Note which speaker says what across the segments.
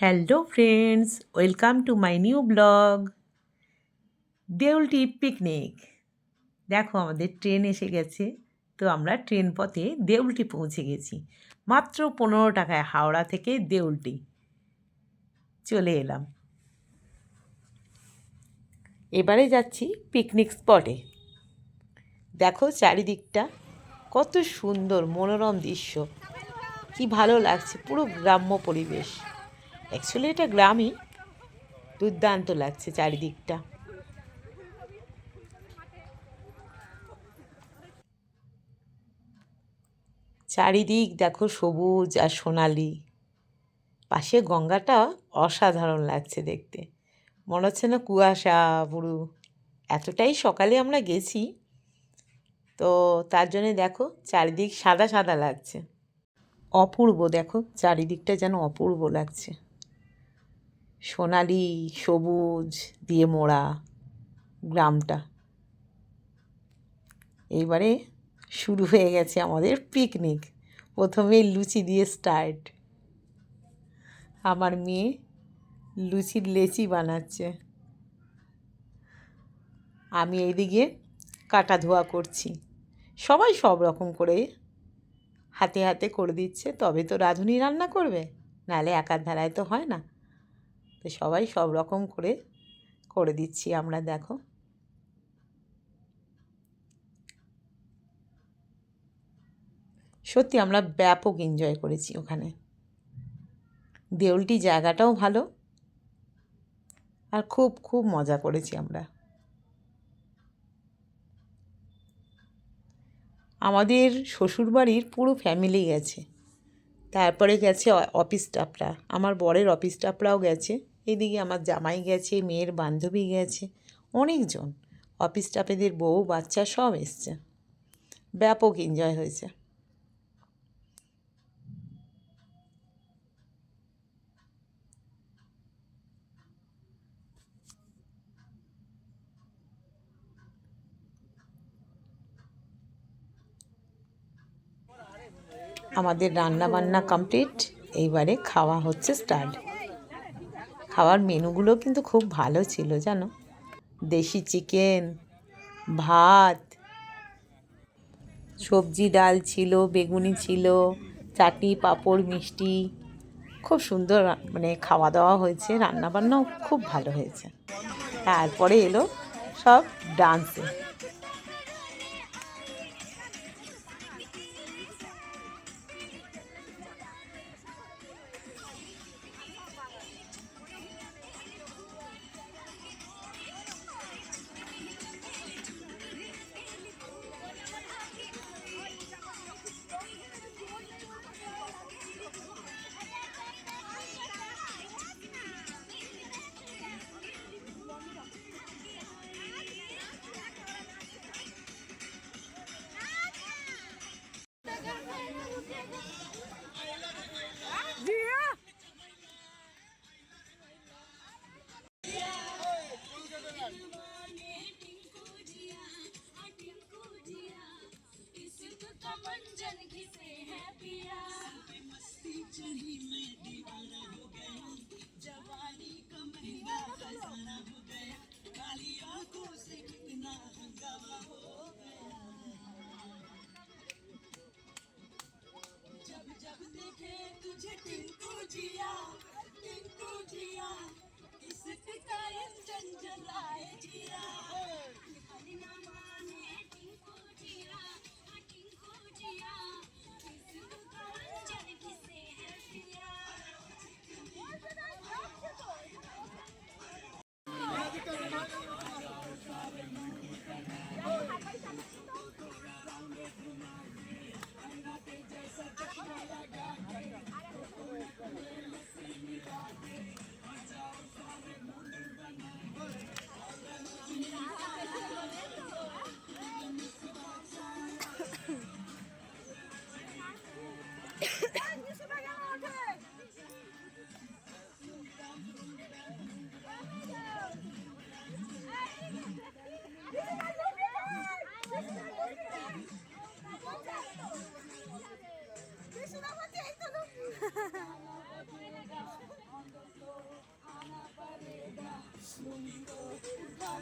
Speaker 1: Hello friends welcome to my new blog Deulti picnic দেখো, আমাদের train এসে গেছে। তো আমরা ট্রেন পথে দেউলটি পৌঁছে গেছি। মাত্র পনেরো টাকায় হাওড়া থেকে দেউলটি। চলে এলাম। এবারে যাচ্ছি পিকনিক স্পটে দেখো চারিদিকটা কত সুন্দর, মনোরম দৃশ্য। কি ভালো লাগছে, পুরো গ্রাম্য পরিবেশ। অ্যাকচুয়ালি এটা গ্রামই। দুর্দান্ত লাগছে চারিদিকটা। চারিদিক দেখো সবুজ আর সোনালি। পাশে গঙ্গাটা অসাধারণ লাগছে দেখতে। মনে হচ্ছে না কুয়াশা, পুরো। এতটাই সকালে আমরা গেছি। তো তার জন্যে দেখো চারিদিক সাদা সাদা লাগছে। অপূর্ব দেখো, চারিদিকটা যেন অপূর্ব লাগছে। সোনালি, সবুজ দিয়ে মোড়া গ্রামটা। এইবারে শুরু হয়ে গেছে আমাদের পিকনিক প্রথমে লুচি দিয়ে স্টার্ট আমার মেয়ে লুচির লেচি বানাচ্ছে। আমি এইদিকে কাটা ধোয়া করছি। সবাই সব রকম করে হাতে হাতে করে দিচ্ছে। তবে তো রাঁধুনি রান্না করবে? নাহলে একার ধারায় তো হয় না। তো সবাই সব রকম করে করে দিচ্ছি আমরা, দেখো। সত্যি আমরা ব্যাপক এনজয় করেছি ওখানে। দেউলটি জায়গাটাও ভালো। আর খুব খুব মজা করেছি আমরা। আমাদের শ্বশুরবাড়ির পুরো ফ্যামিলি গেছে। তারপরে গেছে অফিস স্টাফরা আমার বরের অফিস স্টাফরাও গেছে। এদিকে আমার জামাই গেছে, মেয়ের বান্ধবী গেছে, অনেকজন। অফিস স্টাফেদের বউ, বাচ্চা সব এসছে। ব্যাপক এনজয় হয়েছে। আমাদের রান্না বান্না কমপ্লিট। এইবারে খাওয়া হচ্ছে স্টার্ট। খাওয়ার মেনুগুলো কিন্তু খুব ভালো ছিল, জানো? দেশি চিকেন, ভাত, সবজি ডাল ছিল, বেগুনি ছিল, চাটনি, পাঁপড়, মিষ্টি। খুব সুন্দর মানে খাওয়া দাওয়া হয়েছে, রান্নাবান্নাও খুব ভালো হয়েছে। তারপরে এলো সব ডান্সে।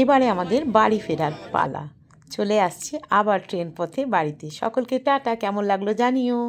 Speaker 1: এবারে আমাদের বাড়ি ফেরার পালা। চলে আসছে আবার ট্রেন পথে বাড়িতে। সকলকে টাটা, কেমন লাগল জানিও।